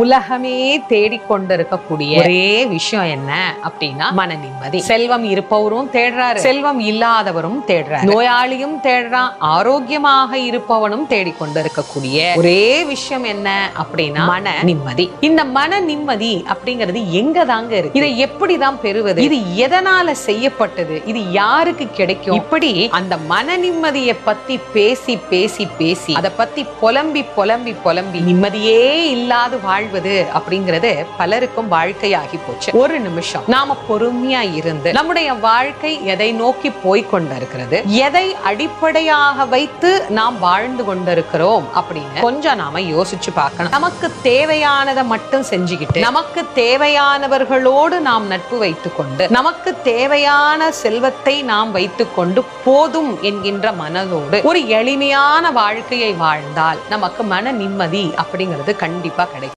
உலகமே தேடிக்கொண்டிருக்கக்கூடிய ஒரே விஷயம் என்ன அப்படின்னா மன நிம்மதி செல்வம் இருப்பவரும் தேடுறாரு. செல்வம் இல்லாதவரும் தேடுறாரு. நோயாளியும் தேடுறான் ஆரோக்கியமாக இருப்பவனும் தேடிக்கொண்டிருக்கக்கூடிய ஒரே விஷயம் என்ன அப்படின்னா மன நிம்மதி இந்த மன நிம்மதி அப்படிங்கிறது எங்க தாங்க இருக்கு? இதை எப்படிதான் பெறுவது? இது எதனால செய்யப்பட்டது? இது யாருக்கு கிடைக்கும்? இப்படி அந்த மன நிம்மதியை பத்தி பேசி பேசி பேசி அதை பத்தி புலம்பி புலம்பி புலம்பி நிம்மதியே இல்லாது வாழ்வது அப்படிங்கிறது பலருக்கும் வாழ்க்கையாகி போச்சு. ஒரு நிமிஷம் நாம பொறுமையா இருந்து நம்முடைய வாழ்க்கை எதை நோக்கி போய் கொண்டிருக்கிறது எதை அடிப்படையாக வைத்து நாம் வாழ்ந்து கொண்டிருக்கிறோம் அப்படின்னு கொஞ்சம் நாம யோசிச்சு பார்க்கணும். நமக்கு தேவையானதை மட்டும் செஞ்சுக்கிட்டு நமக்கு தேவையானவர்களோடு நாம் நட்பு வைத்துக் கொண்டு நமக்கு தேவையான செல்வத்தை நாம் வைத்துக்கொண்டு போதும் என்கின்ற மனதோடு ஒரு எளிமையான வாழ்க்கையை வாழ்ந்தால் நமக்கு மன நிம்மதி அப்படிங்கிறது கண்டிப்பா கிடைக்கும்.